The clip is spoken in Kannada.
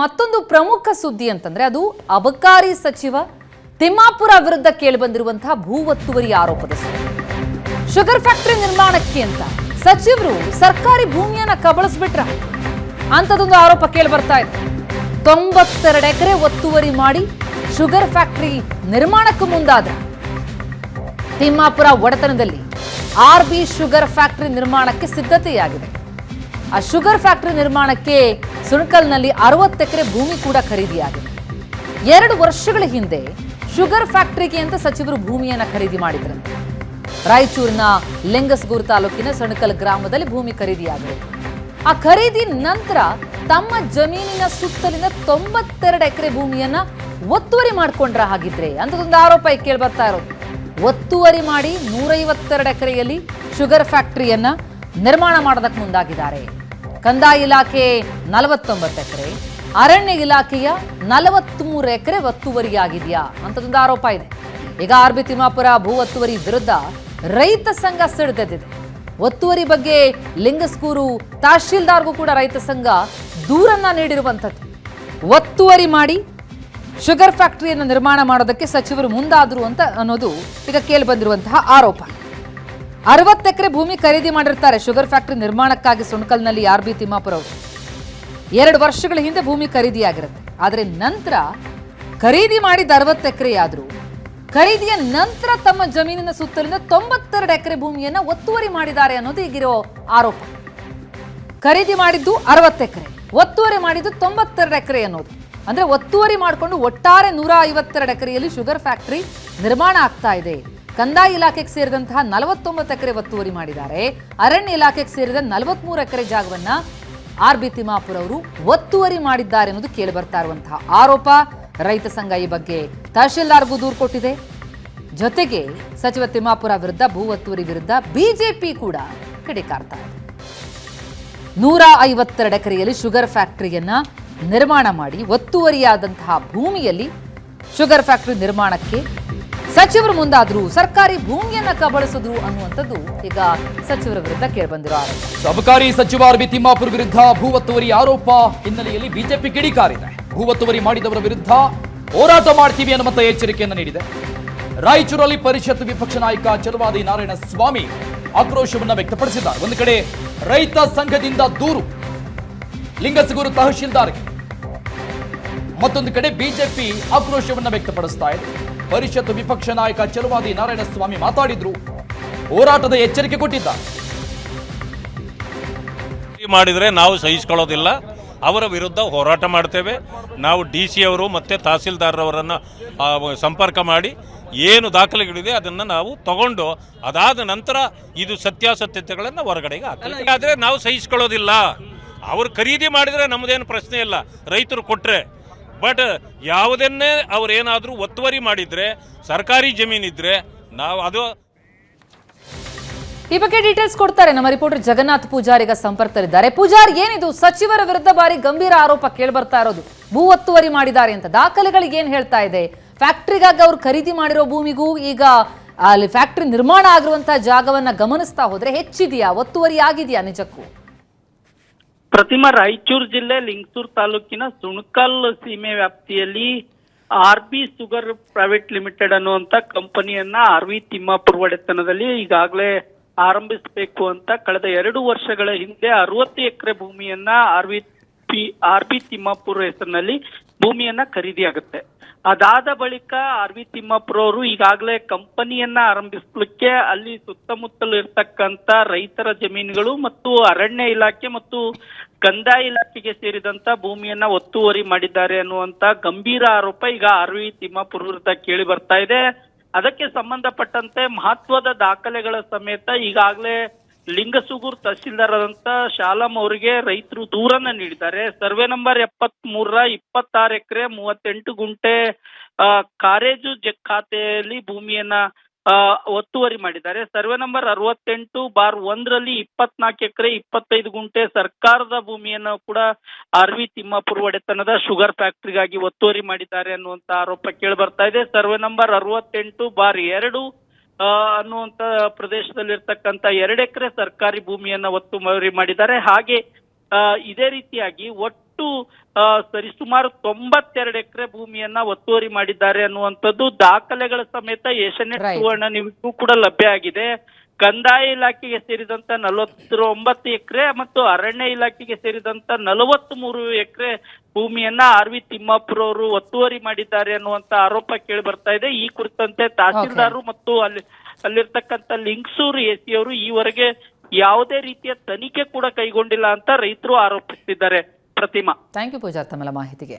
ಮತ್ತೊಂದು ಪ್ರಮುಖ ಸುದ್ದಿ ಅಂತಂದ್ರೆ ಅದು ಅಬಕಾರಿ ಸಚಿವ ತಿಮ್ಮಾಪುರ ವಿರುದ್ಧ ಕೇಳಿಬಂದಿರುವಂತಹ ಭೂ ಒತ್ತುವರಿ ಆರೋಪದ ಸುದ್ದಿ. ಶುಗರ್ ಫ್ಯಾಕ್ಟರಿ ನಿರ್ಮಾಣಕ್ಕೆ ಅಂತ. ಸಚಿವರು ಸರ್ಕಾರಿ ಭೂಮಿಯನ್ನ ಕಬಳಿಸ್ಬಿಟ್ರ. ಅಂತದೊಂದು ಆರೋಪ ಕೇಳಿ ಬರ್ತಾ ಇದೆ. ತೊಂಬತ್ತೆರಡು ಎಕರೆ ಒತ್ತುವರಿ ಮಾಡಿ ಶುಗರ್ ಫ್ಯಾಕ್ಟರಿ ನಿರ್ಮಾಣಕ್ಕೂ ಮುಂದಾದ ತಿಮ್ಮಾಪುರ ಒಡೆತನದಲ್ಲಿ ಆರ್ ಬಿ ಶುಗರ್ ಫ್ಯಾಕ್ಟರಿ ನಿರ್ಮಾಣಕ್ಕೆ ಸಿದ್ಧತೆಯಾಗಿದೆ. ಆ ಶುಗರ್ ಫ್ಯಾಕ್ಟರಿ ನಿರ್ಮಾಣಕ್ಕೆ ಸುಣಕಲ್ನಲ್ಲಿ ಅರವತ್ತು ಎಕರೆ ಭೂಮಿ ಕೂಡ ಖರೀದಿಯಾಗಿದೆ. ಎರಡು ವರ್ಷಗಳ ಹಿಂದೆ ಶುಗರ್ ಫ್ಯಾಕ್ಟರಿಗೆ ಅಂತ ಸಚಿವರು ಭೂಮಿಯನ್ನು ಖರೀದಿ ಮಾಡಿದ್ರಂತೆ. ರಾಯಚೂರಿನ ಲಿಂಗಸ್ಗೂರು ತಾಲೂಕಿನ ಸಣಕಲ್ ಗ್ರಾಮದಲ್ಲಿ ಭೂಮಿ ಖರೀದಿಯಾಗಿದೆ. ಆ ಖರೀದಿ ನಂತರ ತಮ್ಮ ಜಮೀನಿನ ಸುತ್ತಲಿನ ತೊಂಬತ್ತೆರಡು ಎಕರೆ ಭೂಮಿಯನ್ನ ಒತ್ತುವರಿ ಮಾಡ್ಕೊಂಡ್ರ ಹಾಗಿದ್ರೆ ಒಂದು ಆರೋಪ ಕೇಳಿ ಬರ್ತಾ ಇರೋದು. ಒತ್ತುವರಿ ಮಾಡಿ ನೂರೈವತ್ತೆರಡು ಎಕರೆಯಲ್ಲಿ ಶುಗರ್ ಫ್ಯಾಕ್ಟರಿಯನ್ನ ನಿರ್ಮಾಣ ಮಾಡೋದಕ್ಕೆ ಮುಂದಾಗಿದ್ದಾರೆ. ಕಂದಾಯ ಇಲಾಖೆ ನಲವತ್ತೊಂಬತ್ತು ಎಕರೆ, ಅರಣ್ಯ ಇಲಾಖೆಯ ನಲವತ್ಮೂರು ಎಕರೆ ಒತ್ತುವರಿಯಾಗಿದೆಯಾ ಅಂತದೊಂದು ಆರೋಪ ಇದೆ. ಈಗ ಆರ್ ಬಿ ತಿಮ್ಮಾಪುರ ಭೂ ಒತ್ತುವರಿ ವಿರುದ್ಧ ರೈತ ಸಂಘ ಸಿಡಿದೆದ್ದಿದೆ ಒತ್ತುವರಿ ಬಗ್ಗೆ ಲಿಂಗಸ್ಕೂರು ತಹಶೀಲ್ದಾರ್ಗೂ ಕೂಡ ರೈತ ಸಂಘ ದೂರನ್ನ ನೀಡಿರುವಂಥದ್ದು. ಒತ್ತುವರಿ ಮಾಡಿ ಶುಗರ್ ಫ್ಯಾಕ್ಟರಿಯನ್ನು ನಿರ್ಮಾಣ ಮಾಡೋದಕ್ಕೆ ಸಚಿವರು ಮುಂದಾದರು ಅಂತ ಅನ್ನೋದು ಈಗ ಕೇಳಿ ಬಂದಿರುವಂತಹ ಆರೋಪ. ಅರವತ್ತು ಎಕರೆ ಭೂಮಿ ಖರೀದಿ ಮಾಡಿರ್ತಾರೆ. ಶುಗರ್ ಫ್ಯಾಕ್ಟರಿ ನಿರ್ಮಾಣಕ್ಕಾಗಿ ಸುಣಕಲ್ನಲ್ಲಿ ಆರ್ ಬಿ ತಿಮ್ಮಾಪುರ ಅವರು. ಎರಡು ವರ್ಷಗಳ ಹಿಂದೆ ಭೂಮಿ ಖರೀದಿಯಾಗಿರುತ್ತೆ. ಆದರೆ ನಂತರ ಖರೀದಿ ಮಾಡಿದ ಅರವತ್ತು ಎಕರೆ ಆದರೂ ಖರೀದಿಯ ನಂತರ ತಮ್ಮ ಜಮೀನಿನ ಸುತ್ತಲಿನ ತೊಂಬತ್ತೆರಡು ಎಕರೆ ಭೂಮಿಯನ್ನು ಒತ್ತುವರಿ ಮಾಡಿದ್ದಾರೆ ಅನ್ನೋದು ಈಗಿರೋ ಆರೋಪ. ಖರೀದಿ ಮಾಡಿದ್ದು ಅರವತ್ತು ಎಕರೆ, ಒತ್ತುವರಿ ಮಾಡಿದ್ದು ತೊಂಬತ್ತೆರಡು ಎಕರೆ ಅನ್ನೋದು. ಅಂದರೆ ಒತ್ತುವರಿ ಮಾಡಿಕೊಂಡು ಒಟ್ಟಾರೆ ನೂರ ಐವತ್ತೆರಡು ಎಕರೆಯಲ್ಲಿ ಶುಗರ್ ಫ್ಯಾಕ್ಟರಿ ನಿರ್ಮಾಣ ಆಗ್ತಾ ಇದೆ. ಕಂದಾಯ ಇಲಾಖೆಗೆ ಸೇರಿದಂತಹ ನಲವತ್ತೊಂಬತ್ತು ಎಕರೆ ಒತ್ತುವರಿ ಮಾಡಿದ್ದಾರೆ. ಅರಣ್ಯ ಇಲಾಖೆಗೆ ಸೇರಿದ ನಲವತ್ಮೂರು ಎಕರೆ ಜಾಗವನ್ನ ಆರ್ ಬಿ ತಿಮ್ಮಾಪುರ ಅವರು ಒತ್ತುವರಿ ಮಾಡಿದ್ದಾರೆ ಅನ್ನೋದು ಕೇಳಿ ಬರ್ತಾ ಇರುವಂತಹ ಆರೋಪ. ರೈತ ಸಂಘ ಈ ಬಗ್ಗೆ ತಹಶೀಲ್ದಾರ್ಗೂ ದೂರು ಕೊಟ್ಟಿದೆ. ಜೊತೆಗೆ ಸಚಿವ ತಿಮ್ಮಾಪುರ ವಿರುದ್ಧ ಭೂ ಒತ್ತುವರಿ ವಿರುದ್ಧ ಬಿಜೆಪಿ ಕೂಡ ಕಿಡಿಕಾರ್ತಾ ಇದೆ. ನೂರ ಐವತ್ತೆರಡು ಎಕರೆಯಲ್ಲಿ ಶುಗರ್ ಫ್ಯಾಕ್ಟರಿಯನ್ನ ನಿರ್ಮಾಣ ಮಾಡಿ ಒತ್ತುವರಿಯಾದಂತಹ ಭೂಮಿಯಲ್ಲಿ ಶುಗರ್ ಫ್ಯಾಕ್ಟರಿ ನಿರ್ಮಾಣಕ್ಕೆ ಸಚಿವರು ಮುಂದಾದ್ರು ಸರ್ಕಾರಿ ಭೂಮಿಯನ್ನ ಕಬಳಿಸಿದ್ರು ಅನ್ನುವಂಥದ್ದು ಈಗ ಸಚಿವರ ವಿರುದ್ಧ ಕೇಳಿಬಂದಿರೋ ಅಬಕಾರಿ ಸಚಿವ ಆರ್ ಬಿ ತಿಮ್ಮಾಪುರ ವಿರುದ್ಧ ಭೂ ಒತ್ತುವರಿ ಆರೋಪ ಹಿನ್ನೆಲೆಯಲ್ಲಿ ಬಿಜೆಪಿ ಕಿಡಿಕಾರಿದೆ. ಭೂ ಒತ್ತುವರಿ ಮಾಡಿದವರ ವಿರುದ್ಧ ಹೋರಾಟ ಮಾಡ್ತೀವಿ ಅನ್ನುವಂತ ಎಚ್ಚರಿಕೆಯನ್ನು ನೀಡಿದೆ. ರಾಯಚೂರಲ್ಲಿ ಪರಿಷತ್ ವಿಪಕ್ಷ ನಾಯಕ ಚಲವಾದಿ ನಾರಾಯಣ ಸ್ವಾಮಿ ಆಕ್ರೋಶವನ್ನು ವ್ಯಕ್ತಪಡಿಸಿದ್ದಾರೆ. ಒಂದು ಕಡೆ ರೈತ ಸಂಘದಿಂದ ದೂರು, ಲಿಂಗಸಗೂರು ತಹಶೀಲ್ದಾರ್ಗೆ. ಮತ್ತೊಂದು ಕಡೆ ಬಿಜೆಪಿ ಆಕ್ರೋಶವನ್ನು ವ್ಯಕ್ತಪಡಿಸ್ತಾ ಇದೆ. ಪರಿಷತ್ ವಿಪಕ್ಷ ನಾಯಕ ಚಲುವಾದಿ ನಾರಾಯಣಸ್ವಾಮಿ ಮಾತಾಡಿದ್ರು. ಹೋರಾಟದ ಎಚ್ಚರಿಕೆ ಕೊಟ್ಟಿದ್ದ. ಮಾಡಿದರೆ ನಾವು ಸಹಿಸ್ಕೊಳ್ಳೋದಿಲ್ಲ. ಅವರ ವಿರುದ್ಧ ಹೋರಾಟ ಮಾಡ್ತೇವೆ. ನಾವು ಡಿ ಸಿ ಅವರು ಮತ್ತು ತಹಸೀಲ್ದಾರರವರನ್ನು ಸಂಪರ್ಕ ಮಾಡಿ ಏನು ದಾಖಲೆಗಳಿದೆ ಅದನ್ನು ನಾವು ತಗೊಂಡು ಅದಾದ ನಂತರ ಇದು ಸತ್ಯಾಸತ್ಯತೆಗಳನ್ನು ಹೊರಗಡೆಗೆ ಹಾಕ್ತೀವಿ. ಆದರೆ ನಾವು ಸಹಿಸ್ಕೊಳ್ಳೋದಿಲ್ಲ. ಅವರು ಖರೀದಿ ಮಾಡಿದರೆ ನಮ್ಮದೇನು ಪ್ರಶ್ನೆ ಇಲ್ಲ. ರೈತರು ಕೊಟ್ಟರೆ ಬಟ್ ಯಾವುದನ್ನೇ ಅವರೇನಾದರೂ ಒತ್ತುವರಿ ಮಾಡಿದರೆ, ಸರ್ಕಾರಿ ಜಮೀನಿದ್ರೆ ನಾವು ಅದು ಈ ಬಗ್ಗೆ ಡೀಟೇಲ್ಸ್ ಕೊಡ್ತಾರೆ. ನಮ್ಮ ರಿಪೋರ್ಟರ್ ಜಗನ್ನಾಥ್ ಪೂಜಾರಿಗ ಸಂಪರ್ಕದಲ್ಲಿದ್ದಾರೆ. ಪೂಜಾರಿ, ಏನಿದು? ಸಚಿವರ ವಿರುದ್ಧ ಬಾರಿ ಗಂಭೀರ ಆರೋಪ ಕೇಳಿ ಬರ್ತಾ ಇರೋದು. ಭೂ ಒತ್ತುವರಿ ಮಾಡಿದ್ದಾರೆ ಅಂತ. ದಾಖಲೆಗಳಿಗೆ ಏನ್ ಹೇಳ್ತಾ ಇದೆ? ಫ್ಯಾಕ್ಟ್ರಿಗಾಗಿ ಅವರು ಖರೀದಿ ಮಾಡಿರೋ ಭೂಮಿಗೂ ಈಗ ಅಲ್ಲಿ ಫ್ಯಾಕ್ಟ್ರಿ ನಿರ್ಮಾಣ ಆಗಿರುವಂತಹ ಜಾಗವನ್ನ ಗಮನಿಸ್ತಾ ಹೋದ್ರೆ ಹೆಚ್ಚಿದೆಯಾ? ಒತ್ತುವರಿ ಆಗಿದೆಯಾ ನಿಜಕ್ಕೂ? ಪ್ರತಿಮಾ ರಾಯಚೂರು ಜಿಲ್ಲೆ ಲಿಂಗಸೂರು ತಾಲೂಕಿನ ಸುಣಕಲ್ ಸೀಮೆ ವ್ಯಾಪ್ತಿಯಲ್ಲಿ R B sugar private limited ಅನ್ನುವಂತ ಕಂಪನಿಯನ್ನ ಆರ್ ವಿ ತಿಮ್ಮಾಪುರ್ ಒಡೆತನದಲ್ಲಿ ಈಗಾಗಲೇ ಆರಂಭಿಸಬೇಕು ಅಂತ ಕಳೆದ ಎರಡು ವರ್ಷಗಳ ಹಿಂದೆ ಅರವತ್ತು ಎಕರೆ ಭೂಮಿಯನ್ನ R V P R B Timmapur ಹೆಸರಿನಲ್ಲಿ ಭೂಮಿಯನ್ನ ಖರೀದಿಯಾಗುತ್ತೆ ಅದಾದ ಬಳಿಕ ಆರ್ ವಿ ತಿಮ್ಮಾಪುರ ಅವರು ಈಗಾಗಲೇ ಕಂಪನಿಯನ್ನ ಆರಂಭಿಸ್ಲಿಕ್ಕೆ ಅಲ್ಲಿ ಸುತ್ತಮುತ್ತಲು ಇರ್ತಕ್ಕಂತ ರೈತರ ಜಮೀನುಗಳು ಮತ್ತು ಅರಣ್ಯ ಇಲಾಖೆ ಮತ್ತು ಕಂದಾಯ ಇಲಾಖೆಗೆ ಸೇರಿದಂತ ಭೂಮಿಯನ್ನ ಒತ್ತುವರಿ ಮಾಡಿದ್ದಾರೆ ಅನ್ನುವಂತ ಗಂಭೀರ ಆರೋಪ ಈಗ ಆರ್ ವಿ ತಿಮ್ಮಾಪುರ ವಿರುದ್ಧ ಕೇಳಿ ಬರ್ತಾ ಇದೆ. ಅದಕ್ಕೆ ಸಂಬಂಧಪಟ್ಟಂತೆ ಮಹತ್ವದ ದಾಖಲೆಗಳ ಸಮೇತ ಈಗಾಗಲೇ ಲಿಂಗಸುಗೂರು ತಹಸೀಲ್ದಾರ್ ಆದಂತ ಶಾಲಂ ಅವರಿಗೆ ರೈತರು ದೂರನ್ನ ನೀಡಿದ್ದಾರೆ. ಸರ್ವೆ ನಂಬರ್ ಎಪ್ಪತ್ ಮೂರರ ಇಪ್ಪತ್ತಾರು ಎಕರೆ ಮೂವತ್ತೆಂಟು ಗುಂಟೆ ಕಾರೇಜು ಖಾತೆಯಲ್ಲಿ ಭೂಮಿಯನ್ನ ಒತ್ತುವರಿ ಮಾಡಿದ್ದಾರೆ. ಸರ್ವೆ ನಂಬರ್ ಅರವತ್ತೆಂಟು ಬಾರ್ ಒಂದರಲ್ಲಿ ಇಪ್ಪತ್ನಾಲ್ಕು ಎಕರೆ ಇಪ್ಪತ್ತೈದು ಗುಂಟೆ ಸರ್ಕಾರದ ಭೂಮಿಯನ್ನು ಕೂಡ ಆರ್ ವಿ ತಿಮ್ಮಾಪುರ ಒಡೆತನದ ಶುಗರ್ ಫ್ಯಾಕ್ಟರಿಗಾಗಿ ಒತ್ತುವರಿ ಮಾಡಿದ್ದಾರೆ ಅನ್ನುವಂತ ಆರೋಪ ಕೇಳಿ ಬರ್ತಾ ಇದೆ. ಸರ್ವೆ ನಂಬರ್ ಅರವತ್ತೆಂಟು ಬಾರ್ ಎರಡು ಅನ್ನುವಂತ ಪ್ರದೇಶದಲ್ಲಿರ್ತಕ್ಕಂತ ಎರಡು ಎಕರೆ ಸರ್ಕಾರಿ ಭೂಮಿಯನ್ನ ಒತ್ತುವರಿ ಮಾಡಿದ್ದಾರೆ ಹಾಗೆ ಆ, ಇದೇ ರೀತಿಯಾಗಿ ಒಟ್ಟು ಆ, ಸರಿಸುಮಾರು ತೊಂಬತ್ತೆರಡು ಎಕರೆ ಭೂಮಿಯನ್ನ ಒತ್ತುವರಿ ಮಾಡಿದ್ದಾರೆ ಅನ್ನುವಂಥದ್ದು ದಾಖಲೆಗಳ ಸಮೇತ ಏಷ್ಯನೆಟ್. ಸುವರ್ಣ ನಿಮಗೂ ಕೂಡ ಲಭ್ಯ ಆಗಿದೆ ಕಂದಾಯ ಇಲಾಖೆಗೆ ಸೇರಿದಂತ ನಲವತ್ತೊಂಬತ್ತು ಎಕರೆ ಮತ್ತು ಅರಣ್ಯ ಇಲಾಖೆಗೆ ಸೇರಿದಂತ ನಲವತ್ತ್ ಮೂರು ಎಕರೆ ಭೂಮಿಯನ್ನ ಆರ್ ವಿ ತಿಮ್ಮಾಪುರ ಅವರು ಒತ್ತುವರಿ ಮಾಡಿದ್ದಾರೆ ಅನ್ನುವಂತ ಆರೋಪ ಕೇಳಿ ಬರ್ತಾ ಇದೆ. ಈ ಕುರಿತಂತೆ ತಹಸೀಲ್ದಾರ್ ಮತ್ತು ಅಲ್ಲಿ ಅಲ್ಲಿರ್ತಕ್ಕಂಥ ಲಿಂಗ್ಸೂರು ಎಸಿ ಅವರು ಈವರೆಗೆ ಯಾವುದೇ ರೀತಿಯ ತನಿಖೆ ಕೂಡ ಕೈಗೊಂಡಿಲ್ಲ ಅಂತ ರೈತರು ಆರೋಪಿಸಿದ್ದಾರೆ. ಪ್ರತಿಮಾ. ಥ್ಯಾಂಕ್ ಯು ಪೂಜಾ ತಮ್ಮ ಮಾಹಿತಿಗೆ.